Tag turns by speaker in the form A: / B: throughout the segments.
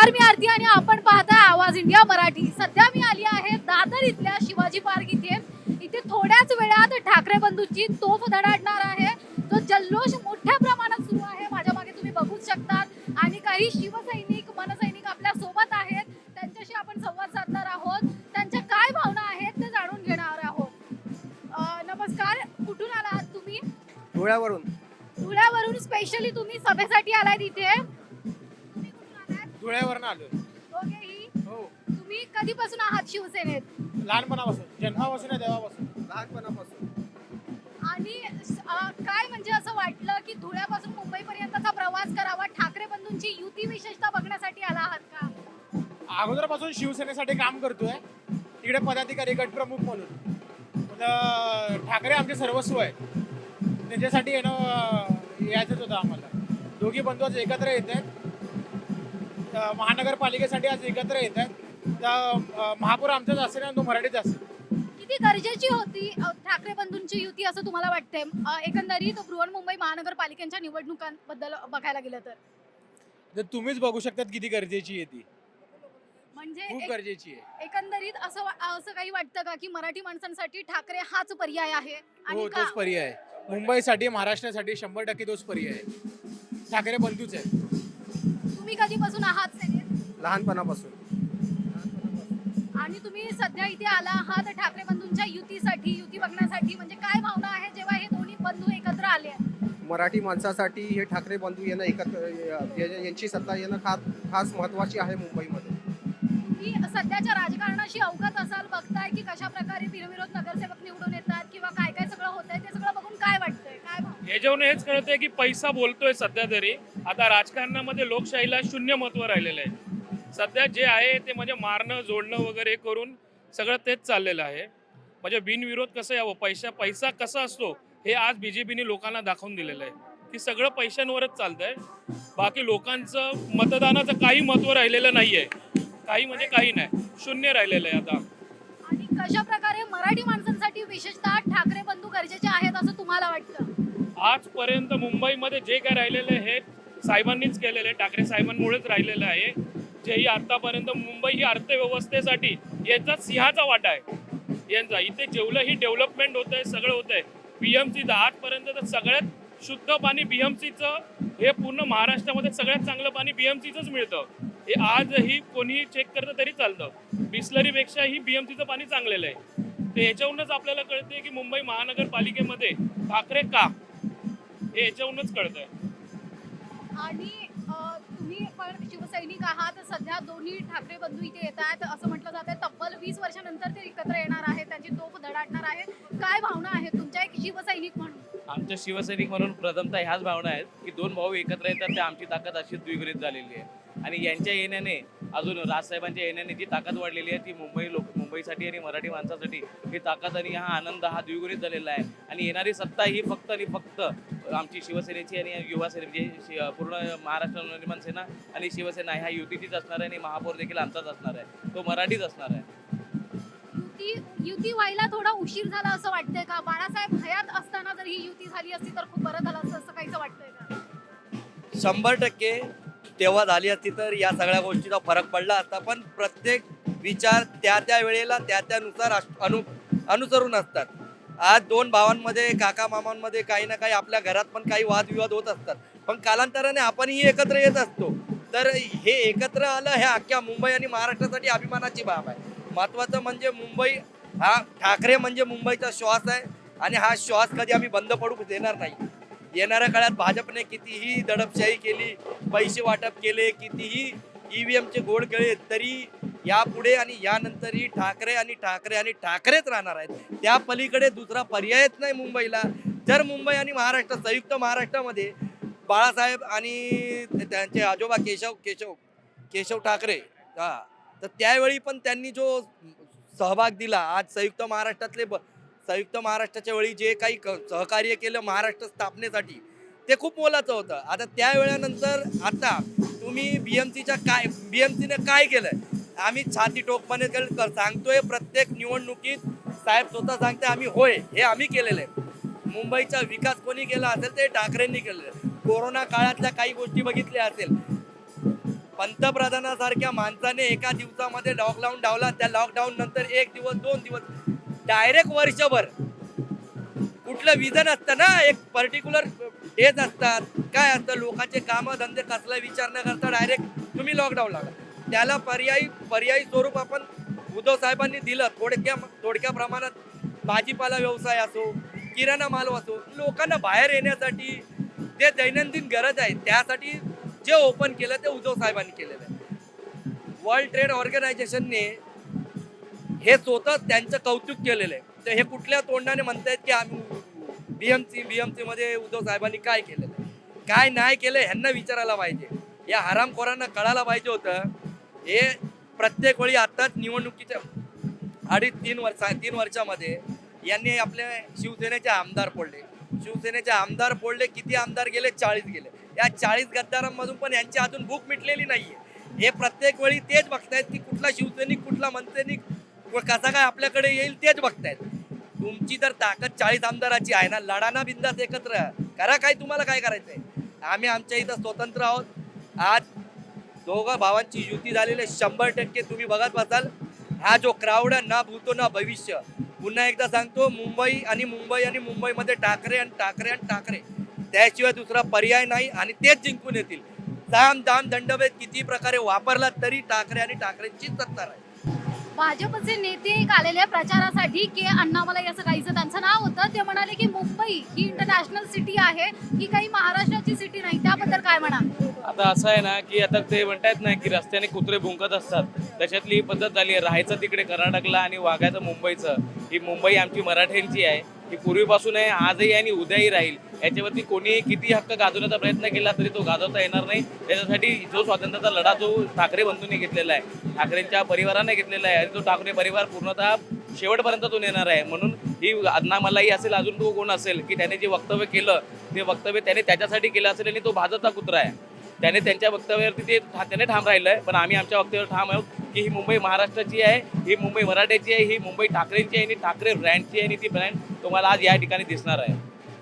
A: नमस्कार मी आरती आणि आपण पाहताय आवाज इंडिया मराठी. सध्या मी आली आहे दादर इथल्या शिवाजी पार्क इथे. इथे थोड्याच वेळात ठाकरे बंधूंची तोफ धडाडणार आहे. तो जल्लोष मोठ्या प्रमाणात सुरू आहे. माझ्या मागे तुम्ही बघूच शकतात. आणि काही शिवसैनिक मनसैनिक आपल्यासोबत आहेत. त्यांच्याशी आपण संवाद साधणार आहोत. त्यांच्या काय भावना आहेत ते जाणून घेणार आहोत. नमस्कार. कुठून आलात तुम्ही?
B: धुळ्यावरून.
A: धुळ्यावरून स्पेशली तुम्ही सभेसाठी आलाय इथे.
B: धुळ्यावरून आलो
A: दोघेही
B: हो.
A: तुम्ही कधीपासून आहात शिवसेनेत?
B: लहानपणापासून जन्मापासून आहे तेव्हापासून. लहानपणापासून.
A: आणि अं, काय म्हणजे असं वाटलं की धुळ्यापासून मुंबईपर्यंतचा प्रवास करावा? ठाकरे बंधूंची युती विशेषता बघण्यासाठी आला आहात का?
B: अगोदरपासून शिवसेनेसाठी काम करतोय. तिकडे पदाधिकारी गटप्रमुख म्हणून. ठाकरे आमचे सर्वस्व आहे त्याच्यासाठी येणं अं, यायचंच होतं आम्हाला. दोघी बंधू आज एकत्र येत आहेत. महानगरपालिकेसाठी आज एकत्र येत आहेत. महापौर आमचाच असेल आणि तो मराठीच असेल.
A: किती गरजेची होती ठाकरे बंधूंची युती असं तुम्हाला वाटतंय? एकंदरीत बृहन्मुंबई महानगरपालिकेच्या निवडणुकांबद्दल बघायला गेलं तर.
B: तुम्हीच बघू शकतात किती गरजेची आहे ती.
A: म्हणजे
B: खूप
A: एक-
B: गरजेची आहे.
A: एकंदरीत असं असं काही वाटतं का की मराठी माणसांसाठी ठाकरे हाच पर्याय आहे? आणि
B: हो तोच पर्याय आहे. मुंबईसाठी महाराष्ट्रासाठी शंभर टक्के तोच पर्याय आहे. ठाकरे बंधूच आहेत.
A: तुम्ही कधीपासून आहात सेनेत
B: लहानपणापासून
A: आणि तुम्ही सध्या इथे आला आहात ठाकरे बंधूंच्या युतीसाठी युती बघण्यासाठी म्हणजे काय भावना आहे जेव्हा हे दोन्ही बंधू एकत्र आले आहेत?
C: मराठी माणसासाठी हे ठाकरे बंधू येणं एकत्र या- यांची सत्ता येणं खास खास महत्वाची आहे मुंबईमध्ये
A: तुम्ही सध्याच्या राजकारणाशी अवगत असाल बघताय की कशा प्रकारे बिनविरोध नगरसेवक निवडून येतात किंवा काय काय सगळं होतंय ते सगळं बघून काय भावना?
D: याच्यावरून हेच कळतंय की पैसा बोलतोय सध्या तरी. आता राजकारणामध्ये लोकशाहीला शून्य महत्त्व राहिलेलं आहे. सध्या जे आहे ते म्हणजे मारणं जोडणं वगैरे करून सगळं तेच चाललेलं आहे. म्हणजे बिनविरोध कसं यावं? पैसा पैसा कसा असतो हे आज बी जे पीने लोकांना दाखवून दिलेलं आहे. की सगळं पैशांवरच चालतंय. बाकी लोकांचं मतदानाचं काही महत्त्व राहिलेलं नाही आहे काही म्हणजे काही नाही. शून्य राहिलेलं आहे आता.
A: कशा प्रकारे मराठी माणसांसाठी विशेषतः ठाकरे बंधू गरजेचे आहेत असं तुम्हाला वाटतं?
D: आजपर्यंत मुंबईमध्ये जे काय राहिलेलं आहे हे साहेबांनीच केलेलं आहे ठाकरे साहेबांमुळेच राहिलेलं आहे. जेही आतापर्यंत मुंबई ही अर्थव्यवस्थेसाठी यांचा सिंहाचा वाटा आहे. यांचा इथे जेवढंही डेव्हलपमेंट होत आहे सगळं होत आहे बीएमसीचं आजपर्यंत तर सगळ्यात शुद्ध पाणी बीएमसीचं हे पूर्ण महाराष्ट्रामध्ये सगळ्यात चांगलं पाणी बीएमसीचंच मिळतं. हे आजही कोणी चेक करतं तरी चालतं. बिस्लरीपेक्षाही बीएमसीचं पाणी चांगलेलं आहे. तर याच्यावरूनच आपल्याला कळते की मुंबई महानगरपालिकेमध्ये ठाकरे का? हे याच्यावरूनच कळतंय.
A: आणि तुम्ही पण शिवसैनिक आहात सध्या दोन्ही ठाकरे बंधू इथे येत आहेत असं म्हटलं जात आहे तब्बल वीस वर्षानंतर ते एकत्र येणार आहेत त्यांची तोफ धडाडणार आहे काय भावना आहेत तुमच्या एक शिवसैनिक म्हणून?
E: आमच्या शिवसैनिक म्हणून प्रथमतः ह्याच भावना आहेत की दोन भाऊ एकत्र येतात ते आमची ताकद अशीच द्विगुणित झालेली आहे. आणि यांच्या येण्याने अजून राजसाहेबांच्या येण्याने जी ताकद वाढलेली आहे ती मुंबई लोक मुंबईसाठी आणि मराठी माणसासाठी ही ताकद आणि हा आनंद हा द्विगुणित झालेला आहे. आणि येणारी सत्ता ही फक्त आणि फक्त आमची शिवसेनेची आणि युवा सेने म्हणजे शि- पूर्ण महाराष्ट्र नवनिर्माण सेना आणि शिवसेना ह्या युतीचीच असणार आहे आणि महापौर देखील आमचाच असणार आहे. तो मराठीच असणार आहे.
A: युती युती व्हायला थोडा उशीर झाला असं वाटतंय का? बाळासाहेब हयात असताना जर ही युती झाली असती तर खूप बरं झालं असतं असं काहीच वाटतंय का?
F: शंभर टक्के तेव्हा झाली असती तर या सगळ्या गोष्टीचा फरक पडला असता. पण प्रत्येक विचार त्या त्या वेळेला त्या त्यानुसार अनु अनुसरून असतात. आज दोन भावांमध्ये काका मामांमध्ये काही ना काही आपल्या घरात पण काही वादविवाद होत असतात. पण कालांतराने आपणही एकत्र येत असतो. तर हे एकत्र आलं हे अख्ख्या मुंबई आणि महाराष्ट्रासाठी अभिमानाची बाब आहे. महत्त्वाचं म्हणजे मुंबई हा ठाकरे म्हणजे मुंबईचा श्वास आहे. आणि हा श्वास कधी आम्ही बंद पडू देणार नाही. येणाऱ्या काळात भाजपने कितीही दडपशाही केली पैसे वाटप केले कितीही ईव्हीएमचे गोड गळे तरी यापुढे आणि यानंतरही ठाकरे आणि ठाकरे आणि ठाकरेच राहणार आहेत. त्या पलीकडे दुसरा पर्यायच नाही मुंबईला. जर मुंबई आणि महाराष्ट्र संयुक्त महाराष्ट्रामध्ये बाळासाहेब आणि त्यांचे आजोबा केशव केशव केशव ठाकरे हा तर त्यावेळी पण त्यांनी जो सहभाग दिला आज संयुक्त महाराष्ट्रातले ब- संयुक्त महाराष्ट्राच्या वेळी जे काही क- सहकार्य केलं महाराष्ट्र स्थापनेसाठी ते खूप मोलाचं होतं. आता त्या वेळानंतर आता तुम्ही बी एम सीच्या काय बी एम सीनं काय केलं आम्ही छाती टोकपणे सांगतोय प्रत्येक निवडणुकीत साहेब स्वतः सांगते आम्ही होय हे आम्ही केलेलं आहे मुंबईचा विकास कोणी केला असेल ते ठाकरेंनी केलेलं आहे. कोरोना काळातल्या काही गोष्टी बघितल्या असेल पंतप्रधानासारख्या माणसाने एका दिवसामध्ये लॉकडाऊन डावला त्या लॉकडाऊन नंतर एक दिवस दोन दिवस डायरेक्ट वर्षभर. कुठलं विजन असतं ना एक पर्टिक्युलर डेज असतात. काय असतं लोकांचे कामं धंदे कसला विचार न करता डायरेक्ट तुम्ही लॉकडाऊन लागा त्याला पर्यायी पर्यायी स्वरूप आपण उद्धव साहेबांनी दिलं. थोडक्या थोडक्या प्रमाणात भाजीपाला व्यवसाय असो किराणा माल असो लोकांना बाहेर येण्यासाठी जे दैनंदिन गरज आहे त्यासाठी जे ओपन केलं ते उद्धव साहेबांनी केलेलं आहे. वर्ल्ड ट्रेड ऑर्गनायझेशनने हे स्वतः त्यांचं कौतुक केलेलं आहे. तर हे कुठल्या तोंडाने म्हणतायत की आम्ही बीएमसी बीएमसी मध्ये उद्धव साहेबांनी काय केलेलं आहे? काय नाही केलं ह्यांना विचारायला पाहिजे. या हरामखोरांना कळायला पाहिजे होतं. हे प्रत्येक वेळी आताच निवडणुकीच्या अडीच तीन वर्षा तीन वर्षामध्ये यांनी आपले शिवसेनेचे आमदार फोडले. शिवसेनेचे आमदार फोडले किती आमदार गेले? चाळीस गेले. या चाळीस गद्दारांमधून पण यांची अजून भूक मिटलेली नाहीये. हे प्रत्येक वेळी तेच बघतायत की कुठला शिवसैनिक कुठला मनसैनिक कसा काय आपल्याकडे येईल तेच बघतायत. तुमची जर ताकद चाळीस आमदाराची आहे ना लढाना बिंदास एकत्र. करा काय तुम्हाला काय करायचंय? आम्ही आमच्या इथं स्वतंत्र आहोत. आज दोघं भावांची युती झालेली आहे. शंभर टक्के तुम्ही बघत बसाल. हा जो क्राऊड आहे ना भूतो ना भविष्य. पुन्हा एकदा सांगतो मुंबई आणि मुंबई आणि मुंबईमध्ये ठाकरे आणि ठाकरे आणि ठाकरे त्याशिवाय दुसरा पर्याय नाही आणि तेच जिंकून येतील. दाम दाम दंडभेद किती प्रकारे वापरला तरी ठाकरे आणि ठाकरेंचीच सत्ता राहील.
A: भाजपचे नेते आलेल्या आलेले प्रचारासाठी के अण्णामलाई असं काहीचं त्यांचं नाव होतं. ते म्हणाले की मुंबई ही इंटरनॅशनल सिटी आहे. ही काही महाराष्ट्राची सिटी नाही. त्याबद्दल काय म्हणाल?
E: आता असं आहे ना की आता ते म्हणतात ना की रस्त्याने कुत्रे भुंकत असतात. त्याच्यातली ही पद्धत झाली आहे. राहायचं तिकडे कर्नाटकला आणि वागायचं मुंबईचं. ही मुंबई आमची मराठ्यांची आहे. ही पूर्वीपासून आहे आजही आणि उद्याही राहील. याच्यावरती कोणीही किती हक्क गाजवण्याचा प्रयत्न केला तरी तो गाजवता येणार नाही. त्याच्यासाठी जो स्वातंत्र्याचा लढा जो ठाकरे बंधूंनी घेतलेला आहे. ठाकरेंच्या परिवाराने घेतलेला आहे. आणि तो ठाकरे परिवार पूर्णतः शेवटपर्यंत तो नेणार आहे. म्हणून ही अण्णामलाई असेल अजून तो कोण असेल की त्याने जे वक्तव्य केलं ते वक्तव्य त्याने त्याच्यासाठी केलं असेल आणि तो भाजपचा कुत्रा आहे. त्याने त्यांच्या वक्तव्यावरती ते त्याने ठाम राहिलं आहे पण आम्ही आमच्या वक्तव्यावर ठाम आहोत की ही मुंबई महाराष्ट्राची आहे ही मुंबई मराठ्याची आहे ही मुंबई ठाकरेंची आहे आणि ठाकरे ब्रँडची आहे आणि ती ब्रँड तुम्हाला आज या ठिकाणी दिसणार आहे.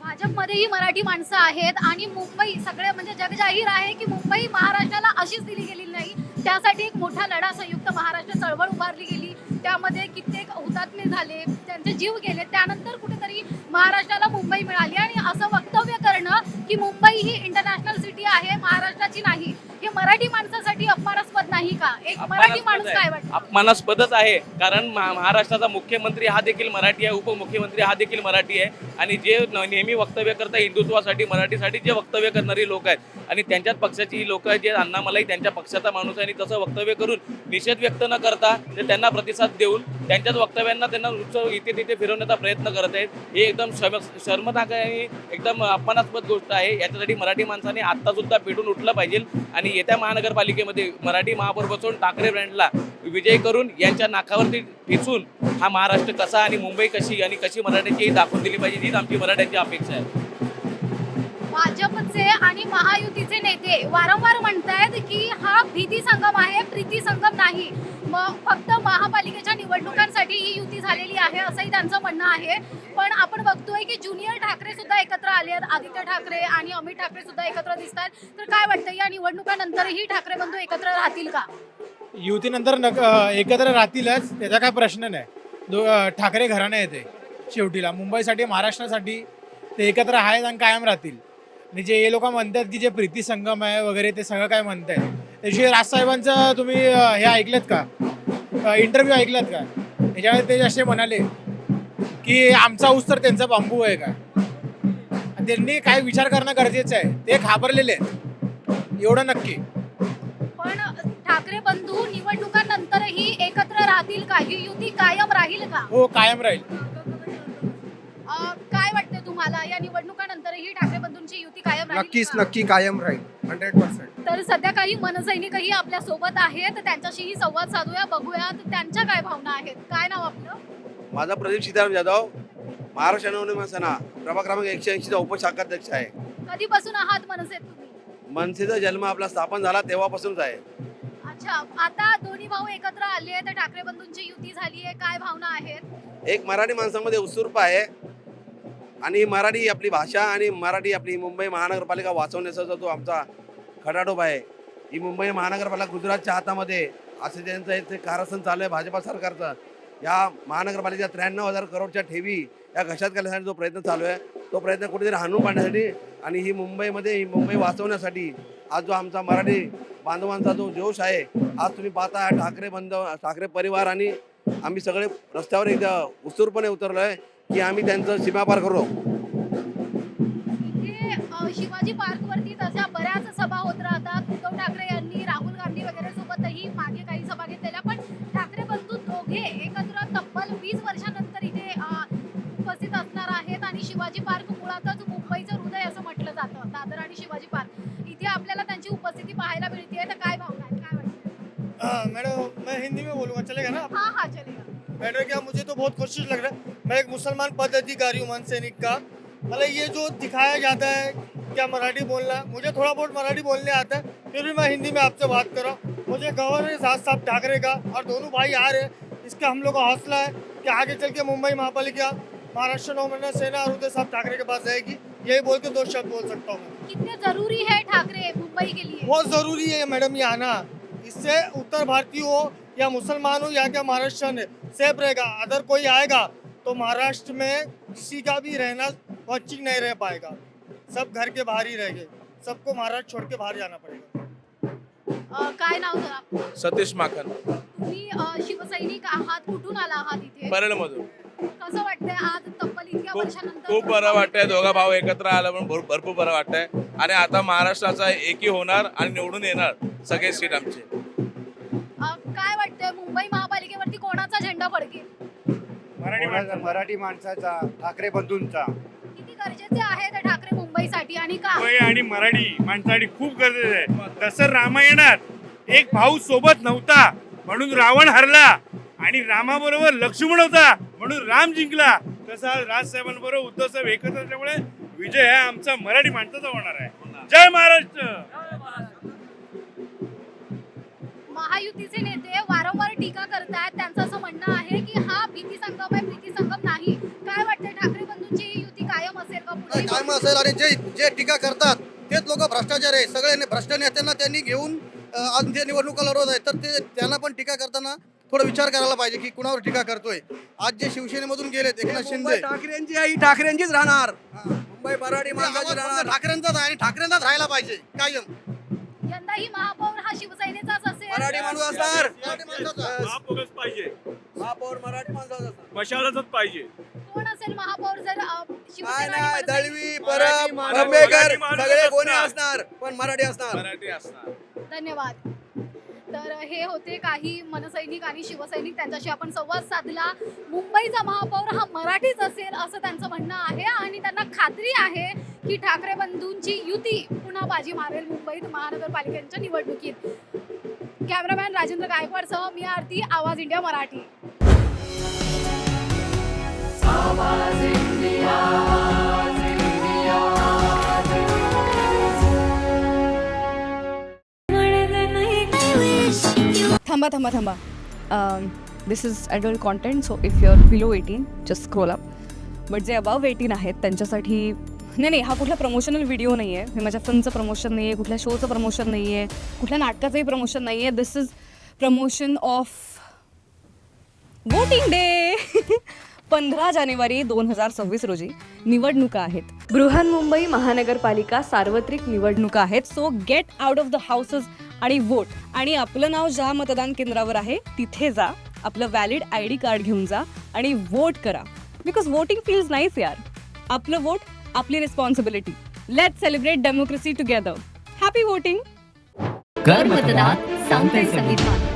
A: भाजपमध्येही मराठी माणसं आहेत आणि मुंबई सगळे म्हणजे जगजाहीर आहे की मुंबई महाराष्ट्राला अशीच दिली गेलेली नाही. त्यासाठी एक मोठा लढा संयुक्त महाराष्ट्र चळवळ उभारली गेली. त्यामध्ये कित्येक हुतात्मे झाले त्यांचे जीव गेले. त्यानंतर कुठेतरी महाराष्ट्राला मुंबई मिळाली आणि असं वक्तव्य करणं की मुंबई ही इंटरनॅशनल सिटी आहे महाराष्ट्राची नाही. हे मराठी माणसासाठी अपमानास्पद नाही का? एक मराठी माणूस काय. वाटतं?
E: अपमानास्पदच आहे. कारण महा- महाराष्ट्राचा मुख्यमंत्री हा देखील मराठी आहे उपमुख्यमंत्री हा देखील मराठी आहे. आणि जे न- नेहमी वक्तव्य करतात हिंदुत्वासाठी मराठीसाठी जे वक्तव्य करणारी लोक आहेत. आणि त्यांच्याच पक्षाची लोक आहेत जे अण्णामलाई त्यांच्या पक्षाचा माणूस आहे. आणि तसं वक्तव्य करून निषेध व्यक्त न करता ते त्यांना प्रतिसाद देऊन त्यांच्याच वक्तव्यांना त्यांना उत्सव इथे तिथे फिरवण्याचा प्रयत्न करत आहेत. हे एकदम शर्म शर्मनाक आणि एकदम अपमानास्पद गोष्ट आहे. याच्यासाठी मराठी माणसाने आत्तासुद्धा पेटून उठलं पाहिजे आणि येत्या महानगरपालिकेमध्ये मराठी महापौर बसवून ठाकरे ब्रँडला विजय करून यांच्या नाकावरती ठेचून हा महाराष्ट्र कसा आणि मुंबई कशी आणि कशी मराठ्याची दाखवून दिली पाहिजे हीच आमची मराठ्यांची अपेक्षा आहे.
A: भाजपचे आणि महायुतीचे नेते वारंवार म्हणतायत की हा भीती संगम आहे प्रीती संगम नाही. मग फक्त महापालिकेच्या निवडणुकांसाठी ही युती झालेली आहे असंही त्यांचं म्हणणं आहे. पण आपण बघतोय की ज्युनियर ठाकरे सुद्धा एकत्र आले आहेत. आदित्य ठाकरे आणि अमित ठाकरे सुद्धा एकत्र दिसत आहेत तर काय वाटतं या निवडणुकानंतरही ठाकरे बंधू एकत्र राहतील का?
B: युतीनंतर नक एकत्र राहतीलच त्याचा काय प्रश्न नाही. दो ठाकरे घराणे येते शेवटीला. मुंबईसाठी महाराष्ट्रासाठी ते एकत्र आहेत आणि कायम राहतील. आणि जे हे लोक म्हणतात की जे प्रीती संगम आहे वगैरे ते सगळं काय म्हणत आहेत त्याशिवाय राजसाहेबांचं तुम्ही हे ऐकलेत का? इंटरव्ह्यू ऐकलात का? त्याच्यामध्ये ते असे म्हणाले की आमचा ऊस तर त्यांचा बांबू आहे का? त्यांनी काय विचार करणं गरजेचं आहे. ते घाबरलेले आहेत. एवढं नक्की.
A: पण ठाकरे बंधू निवडणुकांनंतरही एकत्र राहतील का? ही युती कायम राहील का?
B: हो कायम राहील.
A: तुम्हाला या निवडणुकानंतरही ठाकरे बंधूंची युती कायम राहील
C: नक्कीच
A: का?
C: नक्की कायम राहील हंड्रेड पर्सेंट
A: तर सध्या काही मनसैनिकही आपल्यासोबत आहेत त्यांच्याशीही संवाद साधूया बघूया तर त्यांच्या काय भावना आहेत. काय नाव आपलं?
G: माझा प्रदीप सीताराम जाधव महाराष्ट्र नवनिर्माण सेना प्रभाग क्रमांक एकशे ऐंशीचा उपशाखाध्यक्ष आहे.
A: कधीपासून आहात मनसेत तुम्ही?
G: मनसेचा जन्म आपला स्थापन झाला तेव्हापासूनच आहे.
A: अच्छा आता दोन्ही भाऊ एकत्र आले आहेत ठाकरे बंधूंची युती झाली आहे काय भावना आहेत?
G: एक मराठी माणसामध्ये उत्सुर्प आहे आणि मराठी आपली भाषा आणि मराठी आपली मुंबई महानगरपालिका वाचवण्याचा जो तो आमचा खटाटोप आहे ही मुंबई महानगरपालिका गुजरातच्या हातामध्ये असं त्यांचं इथे कारस्थान चालू आहे भाजपा सरकारचं. या महानगरपालिकेच्या त्र्याण्णव हजार करोडच्या ठेवी या घशात घालण्यासाठी जो प्रयत्न चालू आहे तो प्रयत्न कुठेतरी हाणून पाडण्यासाठी आणि ही मुंबईमध्ये ही मुंबई वाचवण्यासाठी आज जो आमचा मराठी बांधवांचा जो जोश आहे आज तुम्ही पाहता ठाकरे बंधव ठाकरे परिवार आणि आम्ही सगळे रस्त्यावर एकदा उत्सुकपणे उतरलो आहे की आम्ही त्यांचं सीमापार करू.
A: शिवाजी पार्क वरती तशा बऱ्याच सभा होत राहतात. उद्धव ठाकरे यांनी राहुल गांधी वगैरे सोबतही मागे काही सभा घेतलेल्या. पण ठाकरे बंधू दोघे एकत्र तब्बल वीस वर्षानंतर इथे उपस्थित असणार आहेत आणि शिवाजी पार्क मुळातच मुंबईचं हृदय असं म्हटलं जातं. दादर आणि शिवाजी पार्क. इथे आपल्याला त्यांची उपस्थिती पाहायला मिळते. तर काय भावना आहेत? काय वाटतं?
H: मैडम मैं हिंदी में बोलूँगा चलेगा ना?
A: हा हा चलेगा.
H: मैडम क्या मुझे तो बहुत कोशिश लग रहा है. मैं एक मुसलमान पद अधिकारी हूँ मन सैनिक का। मतलब ये जो दिखाया जाता है क्या मराठी बोलना है मुझे थोड़ा बहुत मराठी बोलने आता है फिर भी मैं हिंदी में आपसे बात कर रहा हूँ। मुझे गवर्नर साथ साथ ठाकरे का और दोनों भाई आ रहे हैं इसका हम लोग का हौसला है कि आगे चल के मुंबई महापालिका महाराष्ट्र नवमंडल सेना और उदय साहब ठाकरे के पास जाएगी। यही बोल के दो शब्द बोल सकता हूँ
A: कितने ज़रूरी है ठाकरे मुंबई के लिए?
H: बहुत ज़रूरी है मैडम ये आना इससे उत्तर भारतीय हो या मुसलमान हो या क्या महाराष्ट्र सेफ़ रहेगा अगर कोई आएगा तो महाराष्ट्र में किसी का भी रहना वंचित नहीं रह पाएगा। सब घर के बाहर ही रह गए। सबको महाराष्ट्र छोड़ के बाहर जाना पड़ेगा।
A: अ, काय नाव आपलं?
I: सतीश माखन
A: तुम्ही अ, शिवसैनिक आहात कुठून आला आहात इथे?
I: परळमधून.
A: कसं वाटतंय आज तब्बल इतक्या
I: खूप
A: वर्षानंतर
I: खूप बरं वाटतंय. दोघा भाऊ एकत्र आलं पण भर- भरपूर बरं वाटतंय. आणि आता महाराष्ट्राचा एकी होणार आणि निवडून येणार सगळे सीट आमचे.
A: अ, काय वाटतंय? मुंबई महापालिकेवरती कोणाचा झेंडा फडकेल?
J: मराठी माणसाचा. ठाकरे बंधूंचा.
A: किती गरजेचे आहे ते ठाकरे मुंबईसाठी आणि का?
K: मुंबई आणि मराठी माणसासाठी खूप गरजेचं आहे. तसं रामायणात एक भाऊ सोबत नव्हता म्हणून रावण हरला आणि रामाबरोबर लक्ष्मण होता म्हणून राम जिंकला. तसा राजसाहेबांबरोबर उद्धव साहेब एकत्र असल्यामुळे विजय हा आमचा मराठी माणसाचा होणार आहे. जय महाराष्ट्र!
A: महायुतीचे नेते वारंवार टीका करतात त्यांचं असं म्हणणं आहे. की भीती संगम आहे प्रीती संगम नाही. काय वाटतंय ठाकरे बंधूंची ही युती कायम असेल का पुढे?
C: कायम असेल आणि जे जे टीका करतात तेच लोक भ्रष्टाचार आहे सगळे भ्रष्ट नेत्यांना त्यांनी घेऊन आज ते निवडणुका लढवत आहेत तर ते त्यांना पण टीका करताना थोडा विचार करायला पाहिजे की कुणावर टीका करतोय. आज जे शिवसेनेमधून गेलेत एकनाथ शिंदे.
F: ठाकरेंची आई ठाकरेंचीच राहणार. मुंबई
C: फक्त ठाकरेंचाच आहे आणि ठाकरेंचाच राहायला पाहिजे कायम.
A: यंदाही महापौर हा शिवसेनेचाच असेल.
F: मराठी माणूस असणार.
C: मराठी माणसाचा आहे.
K: महापौरच पाहिजे.
F: महापौर मराठी माणसाचा असणार.
K: मशालाच पाहिजे.
A: कोण असेल महापौर जर अ,
F: काय
A: शिवसेना
F: नाही
A: आणि मनसे-
F: दळवी परब
K: माणूस- मराठी माणूस
F: सगळे कोणी
K: असणार.
F: असणार पण मराठी असणार.
I: मराठी असणार.
A: धन्यवाद. तर हे होते काही मनसैनिक आणि शिवसैनिक. त्यांच्याशी आपण संवाद साधला. मुंबईचा महापौर हा मराठीच असेल असं त्यांचं म्हणणं आहे. आणि त्यांना खात्री आहे की ठाकरे बंधूंची युती पुन्हा बाजी मारेल मुंबईत महानगरपालिकेच्या निवडणुकीत. कॅमेरामॅन राजेंद्र गायकवाडसह मी आरती आवाज इंडिया मराठी.
L: थांबा थांबा थांबा. This is adult content so if your below eighteen just scroll up but जे अबाव एटीन आहेत त्यांच्यासाठी नाही नाही हा कुठला प्रमोशनल व्हिडिओ नाही आहे हे माझ्या फिल्मचं प्रमोशन नाही आहे कुठल्या शोचं प्रमोशन नाही आहे कुठल्या नाटकाचंही प्रमोशन नाही आहे this is promotion of voting day पंधरा जानेवारी दोन हजार सव्वीस रोजी निवडणुका आहेत. बृहन्मुंबई महानगरपालिका सार्वत्रिक निवडणुका आहेत. So get out of the houses आणि वोट आणि आपलं नाव ज्या मतदान केंद्रावर आहे तिथे जा. आपलं व्हॅलिड आय डी कार्ड घेऊन जा आणि वोट करा. बिकॉज वोटिंग फील्स नाईस यार. आपलं वोट आपली responsibility let celebrate democracy together happy voting
M: कर मतदान सांगते संविधान